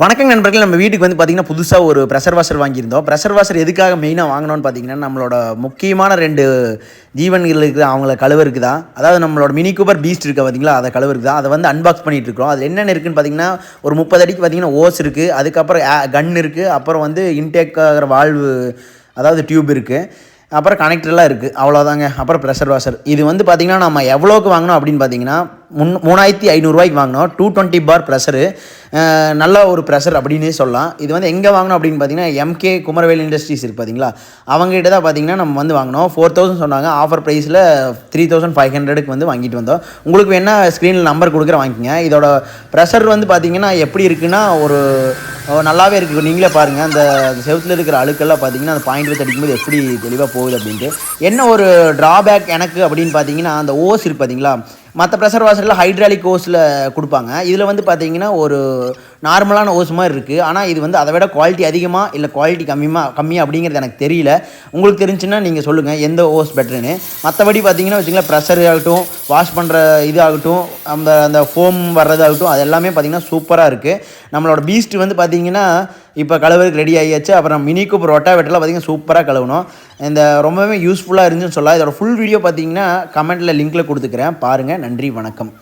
வணக்கம் நண்பர்கள் நம்ம வீட்டுக்கு வந்து பார்த்தீங்கன்னா புதுசாக ஒரு ப்ரெஷர் வாஷர் வாங்கியிருந்தோம். ப்ரெஷர் வாஷர் எதுக்காக மெயினாக வாங்கினோன்னு பார்த்தீங்கன்னா நம்மளோட முக்கியமான ரெண்டு ஜீவன்கள் இருக்குது அவங்கள கழுவருக்கு தான் அதாவது நம்மளோட மினி கூப்பர் பீஸ்ட் இருக்க பார்த்தீங்களா அதை கழுவருக்கு தான் அதை வந்து அன்பாக்ஸ் பண்ணிட்டு இருக்கோம் அது என்னென்ன இருக்குன்னு பார்த்தீங்கன்னா ஒரு முப்பது அடிக்கு பார்த்தீங்கன்னா ஓஸ் இருக்குது அதுக்கப்புறம் கன் இருக்குது அப்புறம் வந்து இன்டேக் ஆகிற வால்வு அதாவது டியூப் இருக்குது அப்புறம் கனெக்டர்லாம் இருக்குது அவ்வளோதாங்க அப்புறம் ப்ரெஷர் வாஷர் இது வந்து பார்த்திங்கன்னா நம்ம எவ்வளோக்கு வாங்கினோம் அப்படின்னு பார்த்தீங்கன்னா முன் மூணாயிரத்தி ஐநூறுரூவாய்க்கு வாங்கினோம். டூ டுவெண்ட்டி பார் ப்ரெஷரு நல்ல ஒரு ப்ரெஷர் அப்படின்னே சொல்லலாம். இது வந்து எங்கே வாங்கினோம் அப்படின்னு பார்த்தீங்கன்னா எம்கே குமரவேல் இண்டஸ்ட்ரீஸ் இருக்குது பார்த்தீங்களா அவங்ககிட்ட தான் பார்த்தீங்கன்னா நம்ம வந்து வாங்கினோம். ஃபோர் தௌசண்ட் சொன்னாங்க. ஆஃபர் ப்ரைஸில் த்ரீ தௌசண்ட் ஃபைவ் ஹண்ட்ரடுக்கு வந்து வாங்கிட்டு வந்தோம். உங்களுக்கு வேணால் ஸ்க்ரீனில் நம்பர் கொடுக்குற வாங்கிக்கங்க. இதோட ப்ரெஷர் வந்து பார்த்தீங்கன்னா எப்படி இருக்குன்னா ஒரு நல்லாவே இருக்குது நீங்களே பாருங்கள் அந்த செவத்தில் இருக்கிற அழுக்கெல்லாம் பார்த்தீங்கன்னா அந்த பாயிண்ட் வச்சு அடிக்கும்போது எப்படி தெளிவாக போகுது அப்படின்ட்டு. என்ன ஒரு ட்ராபேக் எனக்கு அப்படின்னு பார்த்தீங்கன்னா அந்த ஓஸ் இருக்குது பார்த்தீங்களா மற்ற ப்ரெஷர் வாஷரில் ஹைட்ராலிக் ஓஸில் கொடுப்பாங்க. இதில் வந்து பார்த்தீங்கன்னா ஒரு நார்மலான ஓஸ் மாதிரி இருக்குது ஆனால் இது வந்து அதை விட குவாலிட்டி அதிகமாக இல்லை குவாலிட்டி கம்மியாக கம்மியாக அப்படிங்கிறது எனக்கு தெரியல. உங்களுக்கு தெரிஞ்சுன்னா நீங்கள் சொல்லுங்கள் எந்த ஓஸ் பெட்டர்னு மற்றபடி பார்த்தீங்கன்னா வச்சுங்களேன் ப்ரெஷர் ஆகட்டும் வாஷ் பண்ணுற இது ஆகட்டும் அந்த அந்த ஃபோம் வர்றதாகட்டும் அது எல்லாமே பார்த்தீங்கன்னா சூப்பராக இருக்குது நம்மளோட பீஸ்ட் வந்து பார்த்தீங்கன்னா இப்போ கழுவுறதுக்கு ரெடி ஆகியாச்சு. அப்புறம் மினி கூப்பர் ஒட்டா வெட்டெல்லாம் பார்த்தீங்கன்னா சூப்பராக கழுவணும். இந்த ரொம்பவே யூஸ்ஃபுல்லாக இருந்துச்சுன்னு சொல்லலாம். இதோட ஃபுல் வீடியோ பார்த்தீங்கன்னா கமெண்ட்டில் லிங்க்கில் கொடுத்துக்கிறேன். பாருங்கள் நன்றி வணக்கம்.